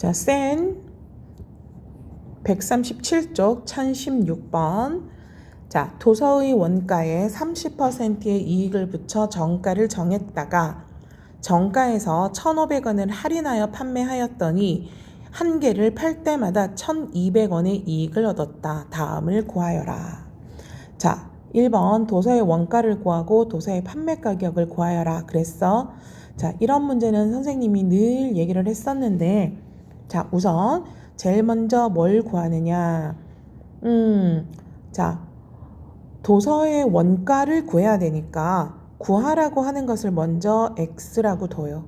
자, 센 137쪽 1016번. 자, 도서의 원가에 30%의 이익을 붙여 정가를 정했다가 정가에서 1,500원을 할인하여 판매하였더니 한 개를 팔 때마다 1,200원의 이익을 얻었다. 다음을 구하여라. 자, 1번 도서의 원가를 구하고 도서의 판매 가격을 구하여라. 그랬어. 자, 이런 문제는 선생님이 늘 얘기를 했었는데 자, 우선 제일 먼저 뭘 구하느냐? 음, 자, 도서의 원가를 구해야 되니까 구하라고 하는 것을 먼저 x라고 둬요.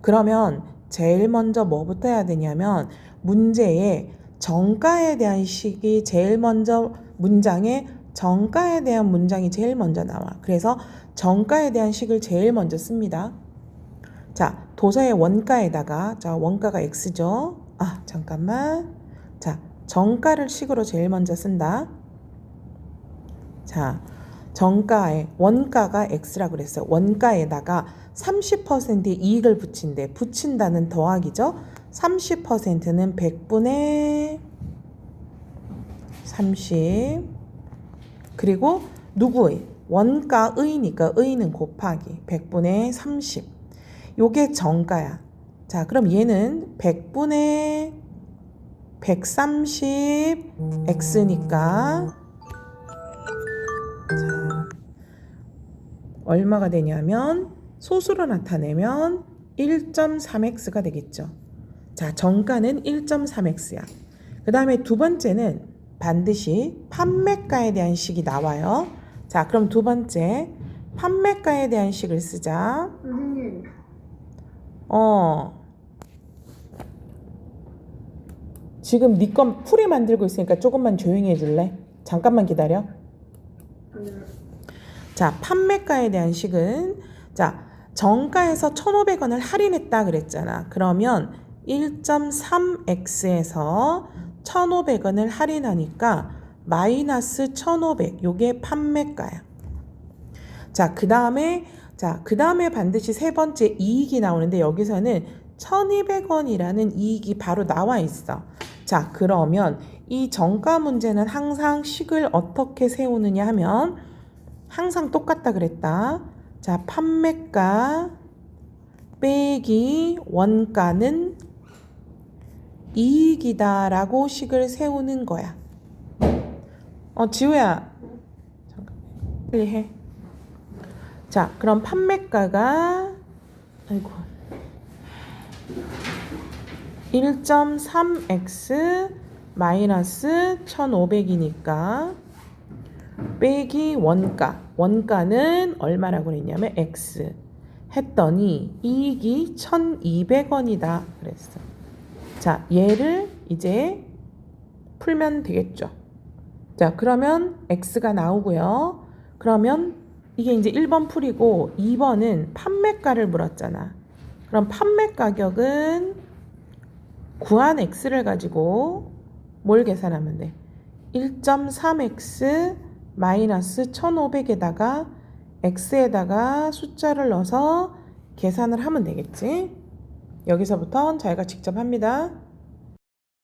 그러면 제일 먼저 뭐부터 해야 되냐면 문제에 정가에 대한 식이 제일 먼저 문장에 정가에 대한 문장이 제일 먼저 나와. 그래서 정가에 대한 식을 제일 먼저 씁니다. 자, 도서의 원가에다가 자, 원가가 x죠. 아, 잠깐만. 자, 정가를 식으로 제일 먼저 쓴다. 자, 정가에 원가가 x라고 그랬어요. 원가에다가 30%의 이익을 붙인대. 붙인다는 더하기죠. 30%는 100분의 30 그리고 누구의 원가의니까 의는 곱하기 100분의 30 요게 정가야. 자, 그럼 얘는 100분의 130 x니까 자, 얼마가 되냐면 소수로 나타내면 1.3x가 되겠죠. 자, 정가는 1.3x야. 그 다음에 두 번째는 반드시 판매가에 대한 식이 나와요. 자, 그럼 두 번째 판매가에 대한 식을 쓰자. 어. 지금 네 건 풀이 만들고 있으니까 조금만 조용히 해줄래? 잠깐만 기다려. 음, 자, 판매가에 대한 식은 자, 정가에서 1,500원을 할인했다 그랬잖아. 그러면 1.3x에서 1,500원을 할인하니까 마이너스 1,500. 요게 판매가야. 자, 그다음에 자, 그다음에 반드시 세 번째 이익이 나오는데 여기서는 1,200원이라는 이익이 바로 나와 있어. 자, 그러면 이 정가 문제는 항상 식을 어떻게 세우느냐 하면 항상 똑같다 그랬다. 자, 판매가 빼기 원가는 이익이다라고 식을 세우는 거야. 어, 지우야. 잠깐. 빨리 해. 자, 그럼 판매가가 아이고. 1.3x 마이너스 1,500이니까 빼기 원가. 원가는 얼마라고 그랬냐면 x 했더니 이익이 1,200원이다 그랬어. 자, 얘를 이제 풀면 되겠죠. 자, 그러면 x가 나오고요. 그러면 이게 이제 1번 풀이고 2번은 판매가를 물었잖아. 그럼 판매 가격은 구한 x를 가지고 뭘 계산하면 돼? 1.3x 마이너스 1,500에다가 x에다가 숫자를 넣어서 계산을 하면 되겠지? 여기서부터 자기가 직접 합니다.